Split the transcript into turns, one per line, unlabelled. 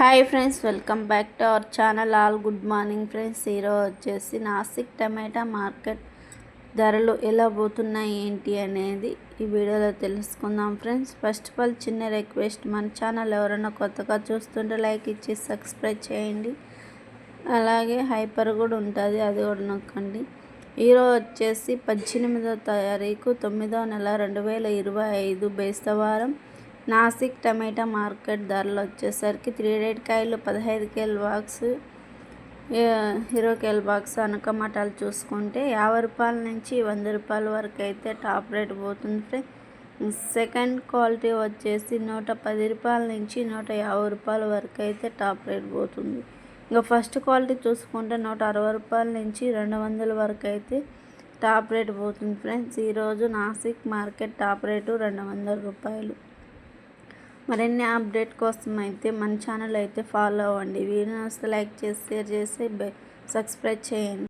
Hi friends welcome back to our channel all good morning friends ఈరోజు వచ్చేసి నాసిక్ టమాటా market ధరలు ఎలా పోతున్నాయి ఏంటి అనేది ఈ వీడియోలో తెలుసుకుందాం ఫ్రెండ్స్ ఫస్ట్ ఆఫ్ ఆల్ చిన్న రిక్వెస్ట్ మన ఛానల్ ఎవరైనా కొత్తగా చూస్తుంటే లైక్ ఇచ్చి సబ్స్క్రైబ్ చేయండి. అలాగే హైపర్ కూడా ఉంటుంది అది కూడా నొక్కండి. ఈరోజు వచ్చేసి పద్దెనిమిదో తారీఖు తొమ్మిదో నెల రెండు వేల ఇరవై ఐదు బేస్తవారం. నాసిక్ టమాటా మార్కెట్ ధరలు వచ్చేసరికి త్రీ రేట్ కాయలు పదహైదు కేల్ బాక్స్ ఇరవై కేల్ బాక్స్ అనకమటాలు చూసుకుంటే యాభై రూపాయల నుంచి వంద రూపాయల వరకు అయితే టాప్ రేట్ పోతుంది సెకండ్ క్వాలిటీ వచ్చేసి నూట పది రూపాయల నుంచి నూట యాభై రూపాయల వరకు అయితే టాప్ రేట్ పోతుంది. ఇంకా ఫస్ట్ క్వాలిటీ చూసుకుంటే నూట అరవై రూపాయల నుంచి రెండు వందల వరకు అయితే టాప్ రేట్ పోతుంది ఫ్రెండ్స్. ఈరోజు నాసిక్ మార్కెట్ టాప్ రేటు రెండు వందల రూపాయలు. మరిన్ని అప్డేట్ కోసం అయితే మన ఛానల్ అయితే ఫాలో అవ్వండి. వీడియో లైక్ చేసి షేర్ చేసి సబ్స్క్రైబ్ చేయండి.